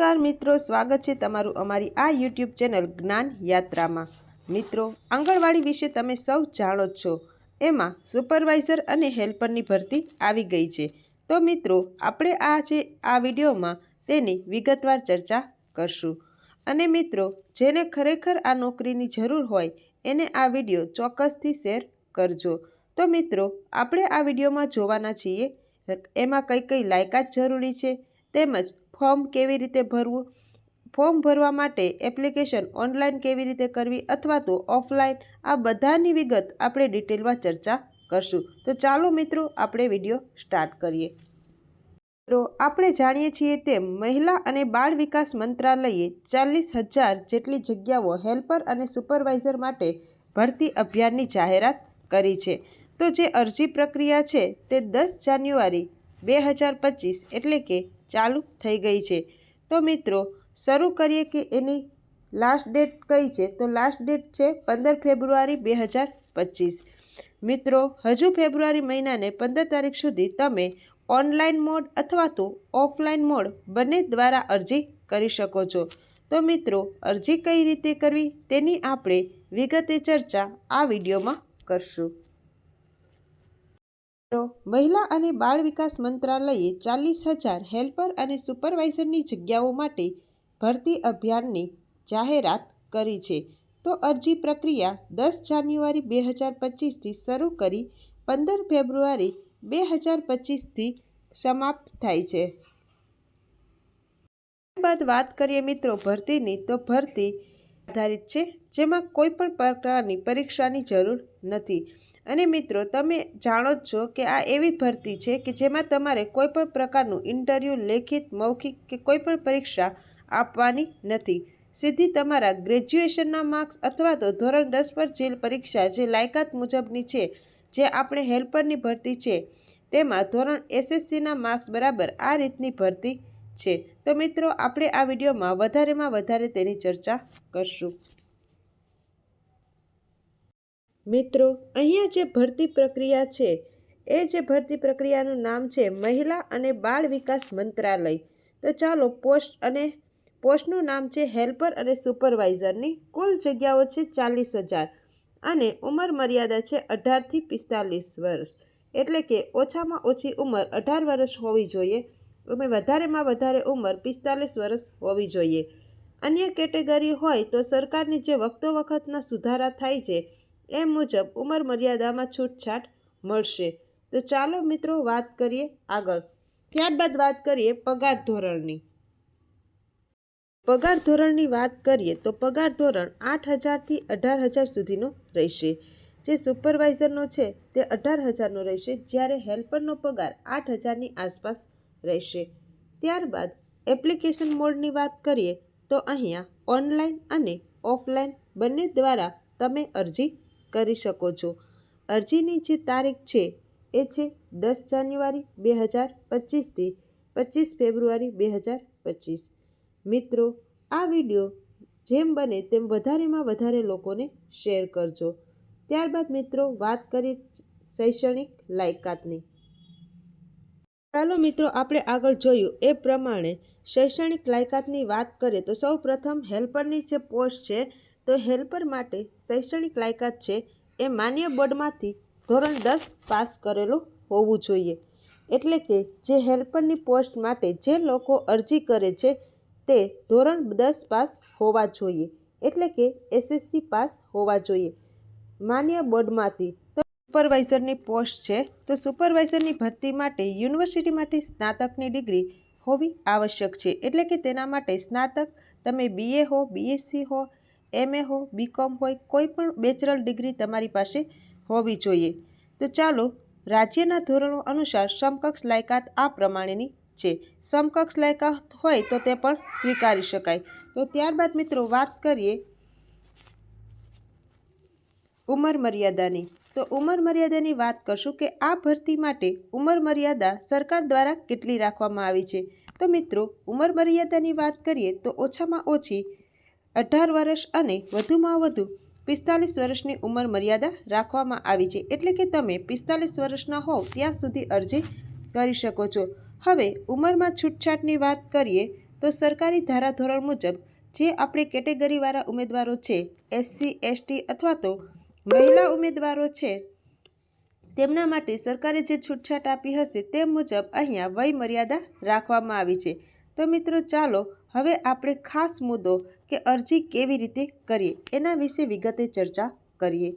નમસ્કાર મિત્રો, સ્વાગત છે તમારું અમારી આ યુટ્યુબ ચેનલ જ્ઞાન યાત્રામાં. મિત્રો, આંગણવાડી વિશે તમે સૌ જાણો જ છો. એમાં સુપરવાઇઝર અને હેલ્પરની ભરતી આવી ગઈ છે. તો મિત્રો, આપણે આ જે આ વિડીયોમાં તેની વિગતવાર ચર્ચા કરશું. અને મિત્રો, જેને ખરેખર આ નોકરીની જરૂર હોય, એને આ વીડિયો ચોક્કસથી શેર કરજો. તો મિત્રો, આપણે આ વિડીયોમાં જોવાના છીએ, એમાં કઈ કઈ લાયકાત જરૂરી છે, તેમજ ફોર્મ કેવી રીતે ભરવું? ફોર્મ ભરવા માટે એપ્લિકેશન ઓનલાઈન કેવી રીતે કરવી અથવા તો ઓફલાઈન? આ બધાની વિગત આપણે ડિટેલમાં ચર્ચા કરશું. તો ચાલો મિત્રો, આપણે વીડિયો સ્ટાર્ટ કરીએ. મિત્રો, આપણે જાણીએ છીએ તેમ મહિલા અને બાળ વિકાસ મંત્રાલયે ચાલીસ હજાર જેટલી જગ્યાઓ હેલ્પર અને સુપરવાઇઝર માટે ભરતી અભિયાનની જાહેરાત કરી છે. તો જે અરજી પ્રક્રિયા છે તે દસ જાન્યુઆરી બે હજાર પચીસ એટલે કે ચાલુ થઈ ગઈ છે. તો મિત્રો, શરૂ કરીએ કે એની લાસ્ટ ડેટ કઈ છે? તો લાસ્ટ ડેટ છે પંદર ફેબ્રુઆરી બે હજાર પચીસ. મિત્રો, હજુ ફેબ્રુઆરી મહિનાને પંદર તારીખ સુધી તમે ઓનલાઈન મોડ અથવા તો ઓફલાઈન મોડ બંને દ્વારા અરજી કરી શકો છો. તો મિત્રો, અરજી કઈ રીતે કરવી તેની આપણે વિગતે ચર્ચા આ વિડીયોમાં કરશું. તો મહિલા અને બાળ વિકાસ મંત્રાલયે ચાલીસ હજાર હેલ્પર અને સુપરવાઇઝરની જગ્યાઓ માટે ભરતી અભિયાનની જાહેરાત કરી છે. તો અરજી પ્રક્રિયા દસ જાન્યુઆરી બે હજાર પચીસથી શરૂ કરી પંદર ફેબ્રુઆરી બે હજાર પચીસથી સમાપ્ત થાય છે. ત્યારબાદ વાત કરીએ મિત્રો ભરતીની. તો ભરતી આધારિત છે, જેમાં કોઈ પણ પ્રકારની પરીક્ષાની જરૂર નથી. અને મિત્રો, તમે જાણો જ છો કે આ એવી ભરતી છે કે જેમાં તમારે કોઈ પણ પ્રકારનું ઇન્ટરવ્યૂ, લેખિત, મૌખિક કે કોઈ પણ પરીક્ષા આપવાની નથી. સીધી તમારા ગ્રેજ્યુએશનના માર્ક્સ અથવા તો ધોરણ દસ પર જે પરીક્ષા જે લાયકાત મુજબની છે, જે આપણે હેલ્પરની ભરતી છે, તેમાં ધોરણ એસએસસીના માર્ક્સ બરાબર આ રીતની ભરતી છે. તો મિત્રો, આપણે આ વિડીયોમાં વધારેમાં વધારે તેની ચર્ચા કરશું. મિત્રો, અહીંયા જે ભરતી પ્રક્રિયા છે, એ જે ભરતી પ્રક્રિયાનું નામ છે મહિલા અને બાળ વિકાસ મંત્રાલય. તો ચાલો પોસ્ટ અને પોસ્ટનું નામ છે હેલ્પર અને સુપરવાઇઝરની. કુલ જગ્યાઓ છે ચાલીસ હજાર અને ઉંમર મર્યાદા છે અઢારથી પિસ્તાલીસ વર્ષ. એટલે કે ઓછામાં ઓછી ઉંમર અઢાર વર્ષ હોવી જોઈએ. અને વધારેમાં વધારે ઉંમર પિસ્તાલીસ વર્ષ હોવી જોઈએ. અન્ય કેટેગરી હોય તો સરકારની જે વખતો વખતના સુધારા થાય છે એ મુજબ ઉંમર મર્યાદામાં છૂટછાટ મળશે. તો ચાલો મિત્રો વાત કરીએ આગળ. ત્યારબાદ વાત કરીએ પગાર ધોરણની. પગાર ધોરણની વાત કરીએ તો પગાર ધોરણ આઠ હજારથી અઢાર હજાર સુધીનો રહેશે. જે સુપરવાઇઝરનો છે તે અઢાર હજારનો રહેશે, જ્યારે હેલ્પરનો પગાર આઠ હજારની આસપાસ રહેશે. ત્યારબાદ એપ્લિકેશન મોડની વાત કરીએ તો અહીંયા ઓનલાઈન અને ઓફલાઈન બંને દ્વારા તમે અરજી કરી શકો છો. અરજીની જે તારીખ છે એ છે દસ જાન્યુઆરી બે હજાર પચીસથી પચીસ ફેબ્રુઆરી બે હજાર પચીસ. મિત્રો, આ વીડિયો જેમ બને તેમ વધારેમાં વધારે લોકોને શેર કરજો. ત્યારબાદ મિત્રો, વાત કરીએ શૈક્ષણિક લાયકાતની. ચાલો મિત્રો, આપણે આગળ જોયું એ પ્રમાણે શૈક્ષણિક લાયકાતની વાત કરીએ તો સૌ પ્રથમ હેલ્પરની જે પોસ્ટ છે તો હેલ્પર માટે શૈક્ષણિક લાયકાત છે એ માન્ય બોર્ડમાંથી ધોરણ દસ પાસ કરેલું હોવું જોઈએ. એટલે કે જે હેલ્પરની પોસ્ટ માટે જે લોકો અરજી કરે છે તે ધોરણ દસ પાસ હોવા જોઈએ. એટલે કે એસએસસી પાસ હોવા જોઈએ. માન્ય બોર્ડમાંથી તો સુપરવાઇઝરની પોસ્ટ છે તો સુપરવાઇઝરની ભરતી માટે યુનિવર્સિટીમાંથી સ્નાતકની ડિગ્રી હોવી આવશ્યક છે. એટલે કે તેના માટે સ્નાતક, તમે બીએ હો બીએસસી હો એમએ હો બીકોમ હોય, કોઈ પણ બેચરલ ડિગ્રી તમારી પાસે હોવી જોઈએ. તો ચાલો, રાજ્યના ધોરણો અનુસાર સમકક્ષ લાયકાત આ પ્રમાણેની છે. સમકક્ષ લાયકાત હોય તો તે પણ સ્વીકારી શકાય. તો ત્યારબાદ મિત્રો વાત કરીએ ઉંમર મર્યાદાની. તો ઉંમર મર્યાદાની વાત કરશું કે આ ભરતી માટે ઉંમર મર્યાદા સરકાર દ્વારા કેટલી રાખવામાં આવી છે? તો મિત્રો, ઉંમર મર્યાદાની વાત કરીએ તો ઓછામાં ઓછી અઢાર વર્ષ અને વધુમાં વધુ પિસ્તાલીસ વર્ષની ઉંમર મર્યાદા રાખવામાં આવી છે. એટલે કે તમે પિસ્તાલીસ વર્ષના હોવ ત્યાં સુધી અરજી કરી શકો છો. હવે, ઉંમરમાં છૂટછાટની વાત કરીએ તો સરકારી ધારાધોરણ મુજબ જે આપણે કેટેગરીવાળા ઉમેદવારો છે, એસસી, એસટી અથવા તો મહિલા ઉમેદવારો છે, તેમના માટે સરકારે જે છૂટછાટ આપી હશે તે મુજબ અહીંયા વય મર્યાદા રાખવામાં આવી છે. તો મિત્રો ચાલો, હવે આપણે ખાસ મુદ્દો કે અરજી કેવી રીતે કરીએ, એના વિશે વિગતે ચર્ચા કરીએ.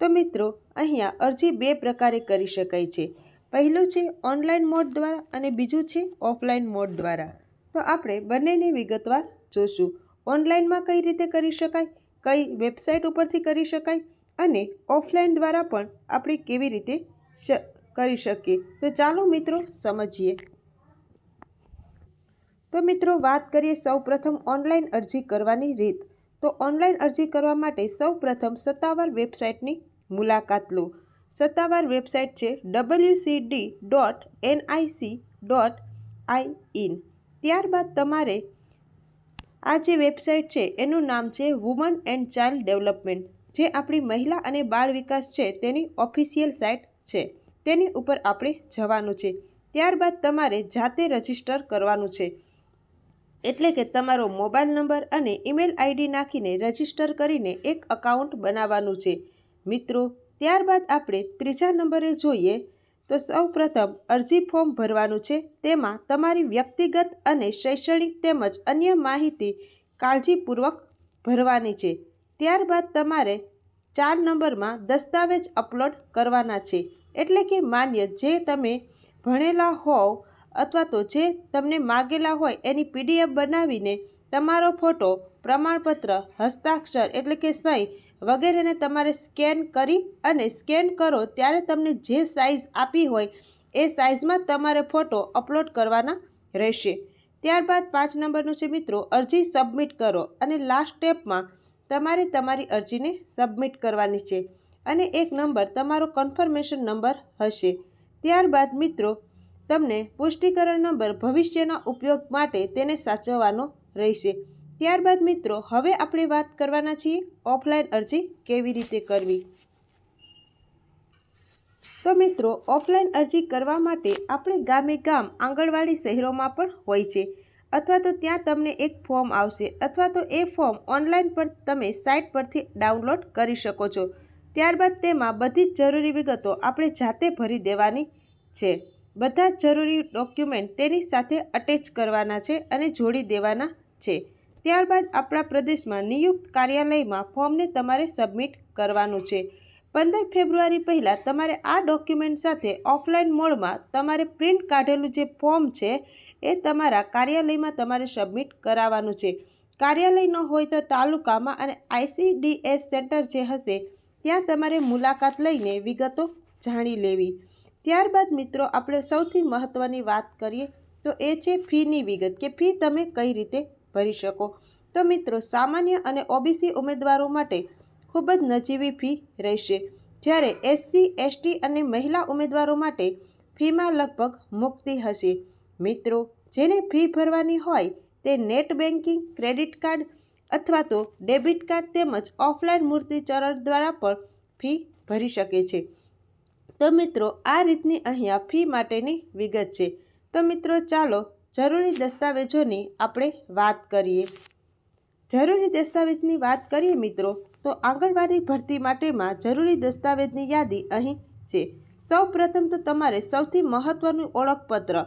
તો મિત્રો, અહીંયા અરજી બે પ્રકારે કરી શકાય છે. પહેલું છે ઓનલાઈન મોડ દ્વારા અને બીજું છે ઓફલાઈન મોડ દ્વારા. તો આપણે બંનેની વિગતવાર જોશું. ઓનલાઈનમાં કઈ રીતે કરી શકાય, કઈ વેબસાઇટ ઉપરથી કરી શકાય અને ઓફલાઈન દ્વારા પણ આપણે કેવી રીતે કરી શકીએ. તો ચાલો મિત્રો, સમજીએ. તો મિત્રો, વાત કરીએ સૌપ્રથમ ઓનલાઈન અરજી કરવાની રીત. તો ઓનલાઈન અરજી કરવા માટે સૌપ્રથમ સત્તાવાર વેબસાઇટની મુલાકાત લો. સત્તાવાર વેબસાઇટ છે WCD dot NIC dot I in ત્યારબાદ તમારે આ જે વેબસાઇટ છે, એનું નામ છે વુમન એન્ડ ચાઇલ્ડ ડેવલપમેન્ટ જે આપણી મહિલા અને બાળ વિકાસ છે, તેની ઓફિશિયલ સાઇટ છે. તેની ઉપર આપણે જવાનું છે. ત્યારબાદ તમારે જાતે રજિસ્ટર કરવાનું છે. એટલે કે તમારો મોબાઈલ નંબર અને ઈમેલ આઈડી નાખીને રજિસ્ટર કરીને એક અકાઉન્ટ બનાવવાનું છે. મિત્રો, ત્યારબાદ આપણે ત્રીજા નંબરે જોઈએ તો સૌપ્રથમ અરજી ફોર્મ ભરવાનું છે. તેમાં તમારી વ્યક્તિગત અને શૈક્ષણિક તેમજ અન્ય માહિતી કાળજીપૂર્વક ભરવાની છે. ત્યારબાદ તમારે ચાર નંબરમાં દસ્તાવેજ અપલોડ કરવાના છે. એટલે કે માન્ય જે તમે ભણેલા હોવ અથવા તો જે તમને માગેલા હોય એની પીડીએફ બનાવીને તમારો ફોટો, પ્રમાણપત્ર, હસ્તાક્ષર એટલે કે સહી વગેરેને તમારે સ્કેન કરી અને સ્કેન કરો ત્યારે તમને જે સાઇઝ આપી હોય એ સાઇઝમાં તમારે ફોટો અપલોડ કરવાના રહેશે. ત્યારબાદ પાંચ નંબરનું છે મિત્રો, અરજી સબમિટ કરો અને લાસ્ટ સ્ટેપમાં તમારે તમારી અરજીને સબમિટ કરવાની છે અને એક નંબર તમારો કન્ફર્મેશન નંબર હશે. ત્યારબાદ મિત્રો તમને પુષ્ટિકરણ નંબર ભવિષ્યના ઉપયોગ માટે તેને સાચવવાનો રહેશે. ત્યારબાદ મિત્રો, હવે આપણે વાત કરવાના છીએ ઓફલાઈન અરજી કેવી રીતે કરવી? તો મિત્રો, ઓફલાઈન અરજી કરવા માટે આપણે ગામે ગામ, આંગણવાડી શહેરોમાં પણ હોય છે. અથવા તો ત્યાં તમને એક ફોર્મ આવશે અથવા તો એ ફોર્મ ઓનલાઈન પર તમે સાઇટ પરથી ડાઉનલોડ કરી શકો છો. ત્યારબાદ તેમાં બધી જ જરૂરી વિગતો આપણે જાતે ભરી દેવાની છે. બધા જરૂરી ડોક્યુમેન્ટ તેની સાથે અટેચ કરવાના છે અને જોડી દેવાના છે. ત્યારબાદ આપણા પ્રદેશમાં નિયુક્ત કાર્યાલયમાં ફોર્મને તમારે સબમિટ કરવાનું છે. પંદર ફેબ્રુઆરી પહેલાં તમારે આ ડોક્યુમેન્ટ સાથે ઓફલાઈન મોડમાં તમારે પ્રિન્ટ કાઢેલું જે ફોર્મ છે એ તમારા કાર્યાલયમાં તમારે સબમિટ કરાવવાનું છે. કાર્યાલય ન હોય તો તાલુકામાં અને આઈસીડીએસ સેન્ટર જે હશે, ત્યાં તમારે મુલાકાત લઈને વિગતો જાણી લેવી. ત્યારબાદ મિત્રો, આપણે સૌથી મહત્ત્વની વાત કરીએ તો એ છે ફીની વિગત કે ફી તમે કઈ રીતે ભરી શકો. તો મિત્રો, સામાન્ય અને ઓબીસી ઉમેદવારો માટે ખૂબ જ નજીવી ફી રહેશે. જ્યારે એસસી એસટી અને મહિલા ઉમેદવારો માટે ફીમાં લગભગ મુક્તિ હશે. મિત્રો, જેને ફી ભરવાની હોય તે નેટ બેન્કિંગ ક્રેડિટ કાર્ડ અથવા તો ડેબિટ કાર્ડ તેમજ ઓફલાઈન મૂર્તિ ચરણ દ્વારા પણ ફી ભરી શકે છે. તો મિત્રો, આ રીતની અહીંયા ફી માટેની વિગત છે. તો મિત્રો, ચાલો જરૂરી દસ્તાવેજોની આપણે વાત કરીએ. જરૂરી દસ્તાવેજની વાત કરીએ મિત્રો, તો આંગણવાડી ભરતી માટેમાં જરૂરી દસ્તાવેજની યાદી અહીં છે. સૌપ્રથમ તો તમારે સૌથી મહત્ત્વનું ઓળખપત્ર,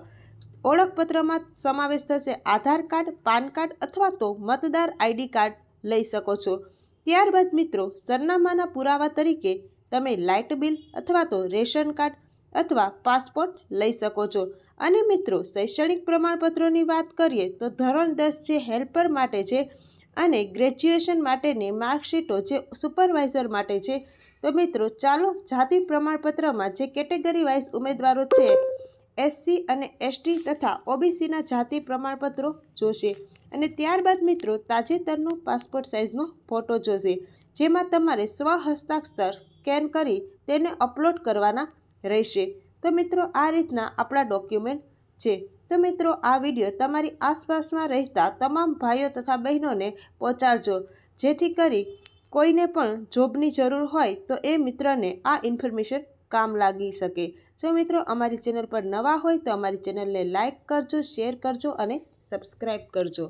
ઓળખપત્રમાં સમાવેશ થશે આધાર કાર્ડ, પાન કાર્ડ અથવા તો મતદાર આઈડી કાર્ડ લઈ શકો છો. ત્યારબાદ મિત્રો, સરનામાના પુરાવા તરીકે તમે લાઇટ બિલ અથવા તો રેશન કાર્ડ અથવા પાસપોર્ટ લઈ શકો છો. અને મિત્રો, શૈક્ષણિક પ્રમાણપત્રોની વાત કરીએ તો ધોરણ દસ જે હેલ્પર માટે છે અને ગ્રેજ્યુએશન માટેની માર્કશીટો જે સુપરવાઇઝર માટે છે, તો મિત્રો, ચાલો જાતિ પ્રમાણપત્રમાં જે કેટેગરી વાઇઝ ઉમેદવારો છે, એસસી અને એસટી તથા ઓબીસીના જાતિ પ્રમાણપત્રો જોશે. અને ત્યારબાદ મિત્રો, તાજેતરનો પાસપોર્ટ સાઇઝનો ફોટો જોશે. જેમાં તમારે સ્વ હસ્તાક્ષર સ્કેન કરી તેને અપલોડ કરવાના રહેશે. તો મિત્રો, આ રીતના આપણા ડોક્યુમેન્ટ છે. તો મિત્રો, આ વીડિયો તમારી આસપાસમાં રહેતા તમામ ભાઈઓ તથા બહેનોને પહોંચાડજો. જેથી કરી કોઈને પણ જોબની જરૂર હોય તો એ મિત્રને આ ઇન્ફોર્મેશન કામ લાગી શકે. જો મિત્રો, અમારી ચેનલ પર નવા હોય તો અમારી ચેનલને લાઇક કરજો, શેર કરજો અને સબસ્ક્રાઈબ કરજો.